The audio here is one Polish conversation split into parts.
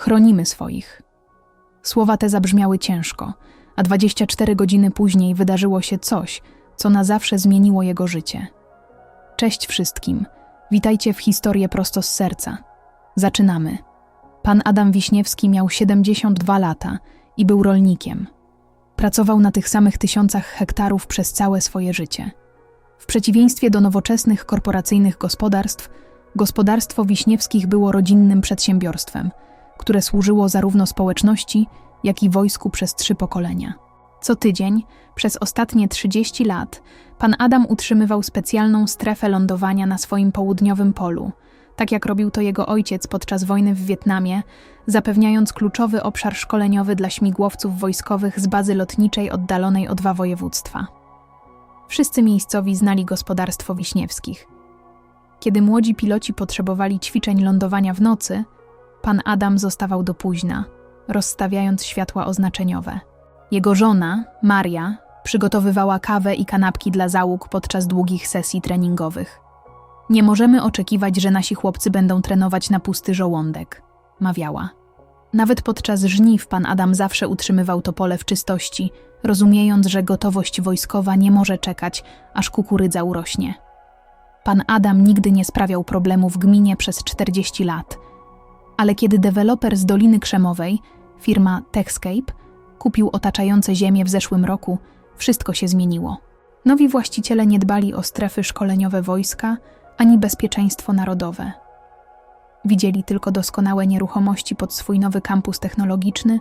Chronimy swoich. Słowa te zabrzmiały ciężko, a 24 godziny później wydarzyło się coś, co na zawsze zmieniło jego życie. Cześć wszystkim. Witajcie w historię prosto z serca. Zaczynamy. Pan Adam Wiśniewski miał 72 lata i był rolnikiem. Pracował na tych samych tysiącach hektarów przez całe swoje życie. W przeciwieństwie do nowoczesnych korporacyjnych gospodarstw, gospodarstwo Wiśniewskich było rodzinnym przedsiębiorstwem, które służyło zarówno społeczności, jak i wojsku przez trzy pokolenia. Co tydzień, przez ostatnie 30 lat, pan Adam utrzymywał specjalną strefę lądowania na swoim południowym polu, tak jak robił to jego ojciec podczas wojny w Wietnamie, zapewniając kluczowy obszar szkoleniowy dla śmigłowców wojskowych z bazy lotniczej oddalonej o dwa województwa. Wszyscy miejscowi znali gospodarstwo Wiśniewskich. Kiedy młodzi piloci potrzebowali ćwiczeń lądowania w nocy, pan Adam zostawał do późna, rozstawiając światła oznaczeniowe. Jego żona, Maria, przygotowywała kawę i kanapki dla załóg podczas długich sesji treningowych. Nie możemy oczekiwać, że nasi chłopcy będą trenować na pusty żołądek, mawiała. Nawet podczas żniw pan Adam zawsze utrzymywał to pole w czystości, rozumiejąc, że gotowość wojskowa nie może czekać, aż kukurydza urośnie. Pan Adam nigdy nie sprawiał problemu w gminie przez 40 lat, ale kiedy deweloper z Doliny Krzemowej, firma Techscape, kupił otaczające ziemię w zeszłym roku, wszystko się zmieniło. Nowi właściciele nie dbali o strefy szkoleniowe wojska ani bezpieczeństwo narodowe. Widzieli tylko doskonałe nieruchomości pod swój nowy kampus technologiczny,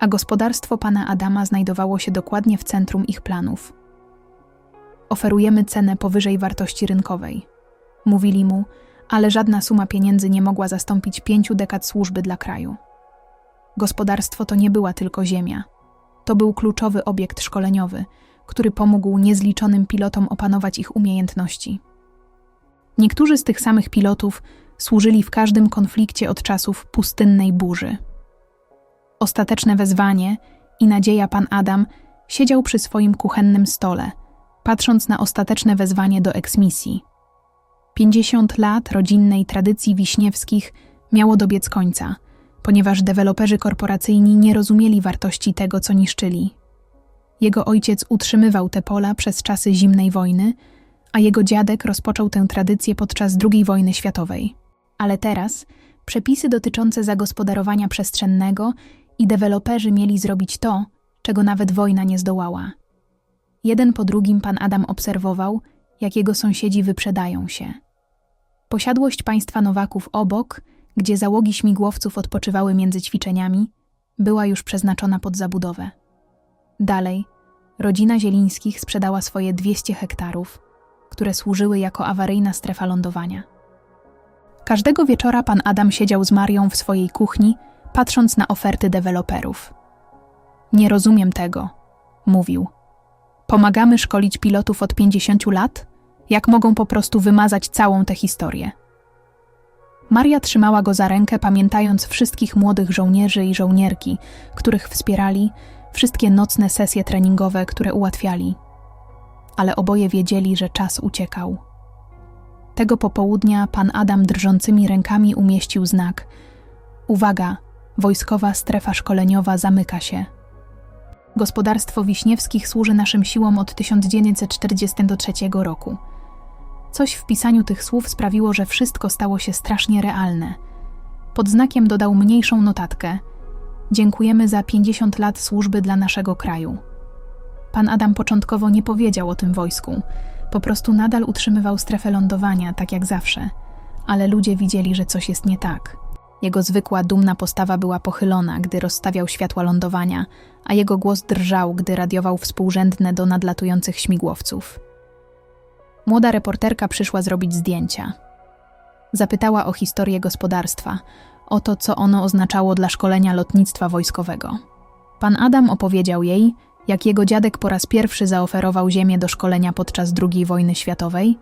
a gospodarstwo pana Adama znajdowało się dokładnie w centrum ich planów. Oferujemy cenę powyżej wartości rynkowej. Mówili mu, ale żadna suma pieniędzy nie mogła zastąpić pięciu dekad służby dla kraju. Gospodarstwo to nie była tylko ziemia. To był kluczowy obiekt szkoleniowy, który pomógł niezliczonym pilotom opanować ich umiejętności. Niektórzy z tych samych pilotów służyli w każdym konflikcie od czasów pustynnej burzy. Ostateczne wezwanie i nadzieja pan Adam siedział przy swoim kuchennym stole, patrząc na ostateczne wezwanie do eksmisji. Pięćdziesiąt lat rodzinnej tradycji wiśniewskich miało dobiec końca, ponieważ deweloperzy korporacyjni nie rozumieli wartości tego, co niszczyli. Jego ojciec utrzymywał te pola przez czasy zimnej wojny, a jego dziadek rozpoczął tę tradycję podczas II wojny światowej. Ale teraz przepisy dotyczące zagospodarowania przestrzennego i deweloperzy mieli zrobić to, czego nawet wojna nie zdołała. Jeden po drugim pan Adam obserwował, jak jego sąsiedzi wyprzedają się. Posiadłość państwa Nowaków obok, gdzie załogi śmigłowców odpoczywały między ćwiczeniami, była już przeznaczona pod zabudowę. Dalej, rodzina Zielińskich sprzedała swoje 200 hektarów, które służyły jako awaryjna strefa lądowania. Każdego wieczora pan Adam siedział z Marią w swojej kuchni, patrząc na oferty deweloperów. Nie rozumiem tego, mówił. Pomagamy szkolić pilotów od 50 lat? Jak mogą po prostu wymazać całą tę historię? Maria trzymała go za rękę, pamiętając wszystkich młodych żołnierzy i żołnierki, których wspierali, wszystkie nocne sesje treningowe, które ułatwiali. Ale oboje wiedzieli, że czas uciekał. Tego popołudnia pan Adam drżącymi rękami umieścił znak: Uwaga, wojskowa strefa szkoleniowa zamyka się. Gospodarstwo Wiśniewskich służy naszym siłom od 1943 roku. Coś w pisaniu tych słów sprawiło, że wszystko stało się strasznie realne. Pod znakiem dodał mniejszą notatkę: Dziękujemy za 50 lat służby dla naszego kraju. Pan Adam początkowo nie powiedział o tym wojsku, po prostu nadal utrzymywał strefę lądowania, tak jak zawsze, ale ludzie widzieli, że coś jest nie tak. Jego zwykła, dumna postawa była pochylona, gdy rozstawiał światła lądowania, a jego głos drżał, gdy radiował współrzędne do nadlatujących śmigłowców. Młoda reporterka przyszła zrobić zdjęcia. Zapytała o historię gospodarstwa, o to, co ono oznaczało dla szkolenia lotnictwa wojskowego. Pan Adam opowiedział jej, jak jego dziadek po raz pierwszy zaoferował ziemię do szkolenia podczas II wojny światowej,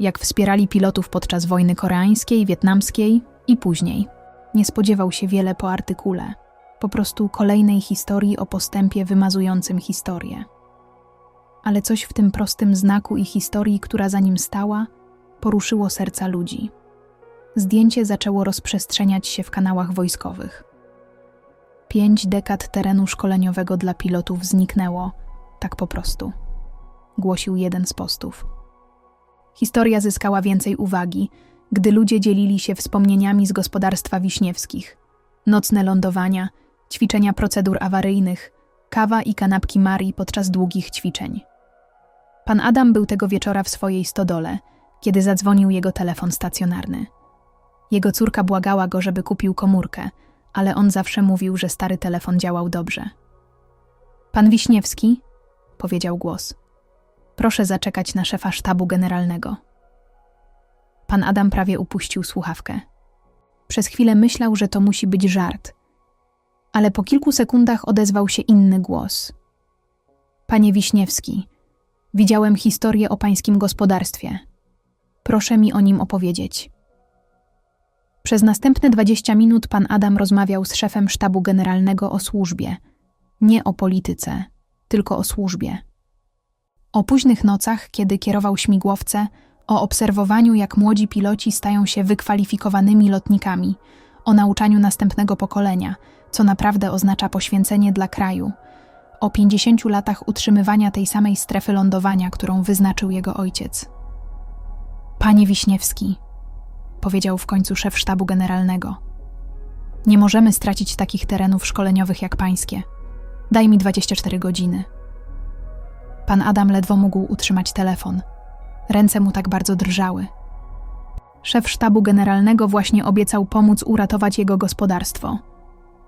jak wspierali pilotów podczas wojny koreańskiej, wietnamskiej i później. Nie spodziewał się wiele po artykule, po prostu kolejnej historii o postępie wymazującym historię. Ale coś w tym prostym znaku i historii, która za nim stała, poruszyło serca ludzi. Zdjęcie zaczęło rozprzestrzeniać się w kanałach wojskowych. Pięć dekad terenu szkoleniowego dla pilotów zniknęło, tak po prostu, głosił jeden z postów. Historia zyskała więcej uwagi, gdy ludzie dzielili się wspomnieniami z gospodarstwa wiśniewskich. Nocne lądowania, ćwiczenia procedur awaryjnych, kawa i kanapki Marii podczas długich ćwiczeń. Pan Adam był tego wieczora w swojej stodole, kiedy zadzwonił jego telefon stacjonarny. Jego córka błagała go, żeby kupił komórkę, ale on zawsze mówił, że stary telefon działał dobrze. Pan Wiśniewski, powiedział głos. Proszę zaczekać na szefa sztabu generalnego. Pan Adam prawie upuścił słuchawkę. Przez chwilę myślał, że to musi być żart, ale po kilku sekundach odezwał się inny głos. Panie Wiśniewski, widziałem historię o pańskim gospodarstwie. Proszę mi o nim opowiedzieć. Przez następne 20 minut pan Adam rozmawiał z szefem sztabu generalnego o służbie. Nie o polityce, tylko o służbie. O późnych nocach, kiedy kierował śmigłowce, o obserwowaniu, jak młodzi piloci stają się wykwalifikowanymi lotnikami, o nauczaniu następnego pokolenia, co naprawdę oznacza poświęcenie dla kraju, o 50 latach utrzymywania tej samej strefy lądowania, którą wyznaczył jego ojciec. Panie Wiśniewski, powiedział w końcu szef sztabu generalnego. Nie możemy stracić takich terenów szkoleniowych jak pańskie. Daj mi 24 godziny. Pan Adam ledwo mógł utrzymać telefon. Ręce mu tak bardzo drżały. Szef sztabu generalnego właśnie obiecał pomóc uratować jego gospodarstwo.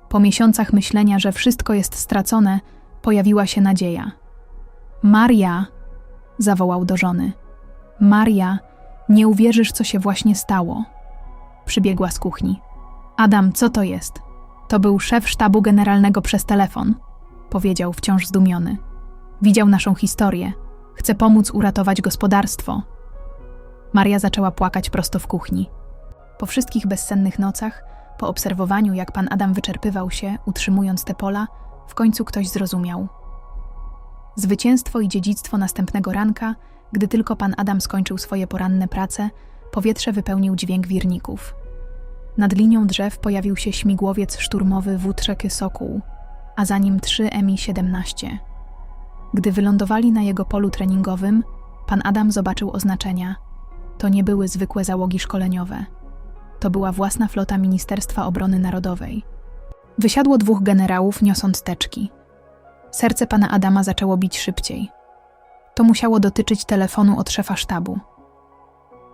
Po miesiącach myślenia, że wszystko jest stracone, pojawiła się nadzieja. Maria, zawołał do żony. Maria, nie uwierzysz, co się właśnie stało. Przybiegła z kuchni. Adam, co to jest? To był szef sztabu generalnego przez telefon, powiedział wciąż zdumiony. Widział naszą historię. Chce pomóc uratować gospodarstwo. Maria zaczęła płakać prosto w kuchni. Po wszystkich bezsennych nocach, po obserwowaniu, jak pan Adam wyczerpywał się, utrzymując te pola, w końcu ktoś zrozumiał. Zwycięstwo i dziedzictwo następnego ranka, gdy tylko pan Adam skończył swoje poranne prace, powietrze wypełnił dźwięk wirników. Nad linią drzew pojawił się śmigłowiec szturmowy Wutrzeky Sokół, a za nim trzy Mi-17. Gdy wylądowali na jego polu treningowym, pan Adam zobaczył oznaczenia. To nie były zwykłe załogi szkoleniowe. To była własna flota Ministerstwa Obrony Narodowej. Wysiadło dwóch generałów, niosąc teczki. Serce pana Adama zaczęło bić szybciej. To musiało dotyczyć telefonu od szefa sztabu.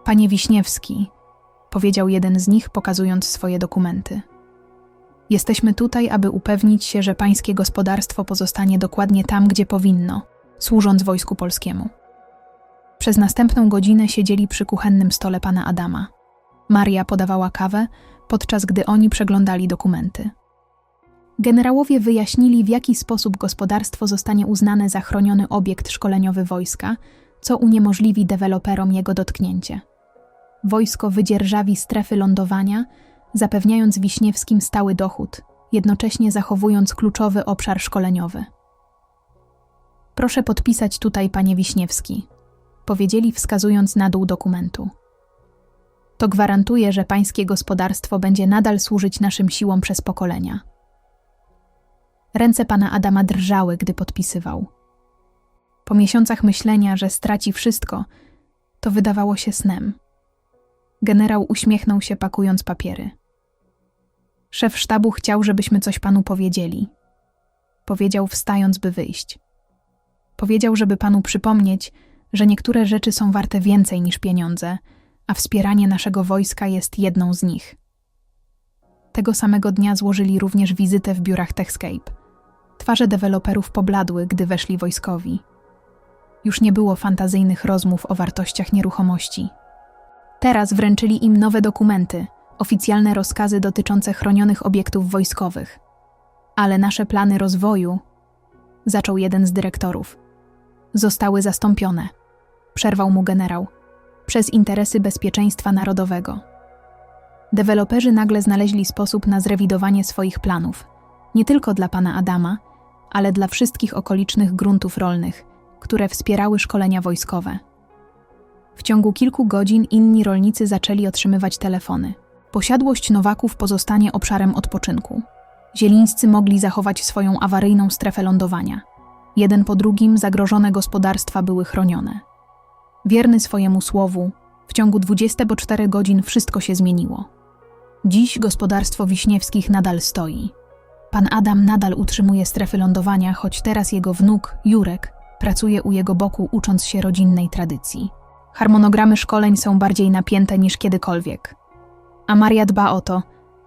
Panie Wiśniewski, powiedział jeden z nich, pokazując swoje dokumenty. Jesteśmy tutaj, aby upewnić się, że pańskie gospodarstwo pozostanie dokładnie tam, gdzie powinno, służąc wojsku polskiemu. Przez następną godzinę siedzieli przy kuchennym stole pana Adama. Maria podawała kawę, podczas gdy oni przeglądali dokumenty. Generałowie wyjaśnili, w jaki sposób gospodarstwo zostanie uznane za chroniony obiekt szkoleniowy wojska, co uniemożliwi deweloperom jego dotknięcie. Wojsko wydzierżawi strefy lądowania, zapewniając Wiśniewskim stały dochód, jednocześnie zachowując kluczowy obszar szkoleniowy. Proszę podpisać tutaj, panie Wiśniewski, powiedzieli wskazując na dół dokumentu. To gwarantuje, że pańskie gospodarstwo będzie nadal służyć naszym siłom przez pokolenia. Ręce pana Adama drżały, gdy podpisywał. Po miesiącach myślenia, że straci wszystko, to wydawało się snem. Generał uśmiechnął się, pakując papiery. Szef sztabu chciał, żebyśmy coś panu powiedzieli. Powiedział, wstając, by wyjść. Powiedział, żeby panu przypomnieć, że niektóre rzeczy są warte więcej niż pieniądze, a wspieranie naszego wojska jest jedną z nich. Tego samego dnia złożyli również wizytę w biurach Techscape. Twarze deweloperów pobladły, gdy weszli wojskowi. Już nie było fantazyjnych rozmów o wartościach nieruchomości. Teraz wręczyli im nowe dokumenty, oficjalne rozkazy dotyczące chronionych obiektów wojskowych. Ale nasze plany rozwoju, zaczął jeden z dyrektorów, zostały zastąpione. Przerwał mu generał przez interesy bezpieczeństwa narodowego. Deweloperzy nagle znaleźli sposób na zrewidowanie swoich planów, nie tylko dla pana Adama, ale dla wszystkich okolicznych gruntów rolnych, które wspierały szkolenia wojskowe. W ciągu kilku godzin inni rolnicy zaczęli otrzymywać telefony. Posiadłość Nowaków pozostanie obszarem odpoczynku. Zielińscy mogli zachować swoją awaryjną strefę lądowania. Jeden po drugim zagrożone gospodarstwa były chronione. Wierny swojemu słowu, w ciągu 24 godzin wszystko się zmieniło. Dziś gospodarstwo Wiśniewskich nadal stoi. Pan Adam nadal utrzymuje strefy lądowania, choć teraz jego wnuk, Jurek, pracuje u jego boku, ucząc się rodzinnej tradycji. Harmonogramy szkoleń są bardziej napięte niż kiedykolwiek. A Maria dba o to,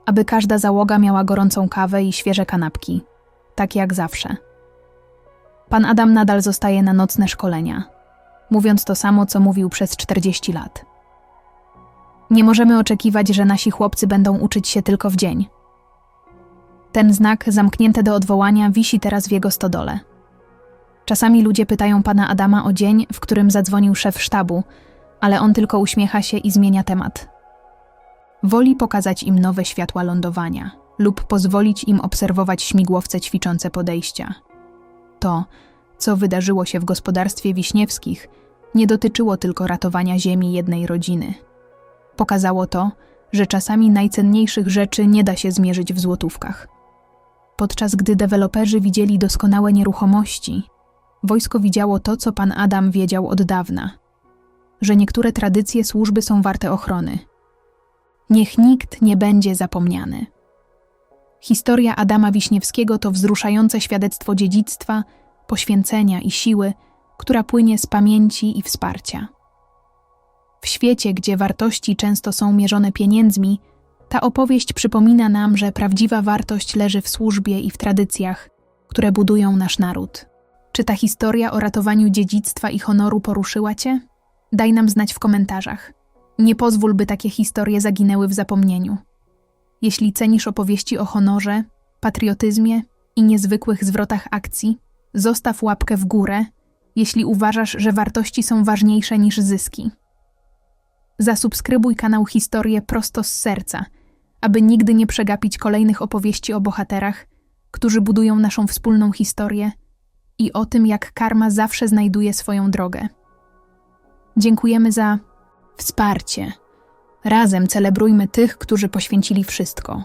aby każda załoga miała gorącą kawę i świeże kanapki, tak jak zawsze. Pan Adam nadal zostaje na nocne szkolenia, mówiąc to samo, co mówił przez 40 lat. Nie możemy oczekiwać, że nasi chłopcy będą uczyć się tylko w dzień. Ten znak, zamknięty do odwołania, wisi teraz w jego stodole. Czasami ludzie pytają pana Adama o dzień, w którym zadzwonił szef sztabu, ale on tylko uśmiecha się i zmienia temat. Woli pokazać im nowe światła lądowania lub pozwolić im obserwować śmigłowce ćwiczące podejścia. To, co wydarzyło się w gospodarstwie Wiśniewskich, nie dotyczyło tylko ratowania ziemi jednej rodziny. Pokazało to, że czasami najcenniejszych rzeczy nie da się zmierzyć w złotówkach. Podczas gdy deweloperzy widzieli doskonałe nieruchomości, wojsko widziało to, co pan Adam wiedział od dawna: że niektóre tradycje służby są warte ochrony. Niech nikt nie będzie zapomniany. Historia Adama Wiśniewskiego to wzruszające świadectwo dziedzictwa, poświęcenia i siły, która płynie z pamięci i wsparcia. W świecie, gdzie wartości często są mierzone pieniędzmi, ta opowieść przypomina nam, że prawdziwa wartość leży w służbie i w tradycjach, które budują nasz naród. Czy ta historia o ratowaniu dziedzictwa i honoru poruszyła Cię? Daj nam znać w komentarzach. Nie pozwól, by takie historie zaginęły w zapomnieniu. Jeśli cenisz opowieści o honorze, patriotyzmie i niezwykłych zwrotach akcji, zostaw łapkę w górę, jeśli uważasz, że wartości są ważniejsze niż zyski. Zasubskrybuj kanał Historie prosto z serca, aby nigdy nie przegapić kolejnych opowieści o bohaterach, którzy budują naszą wspólną historię i o tym, jak karma zawsze znajduje swoją drogę. Dziękujemy za wsparcie. Razem celebrujmy tych, którzy poświęcili wszystko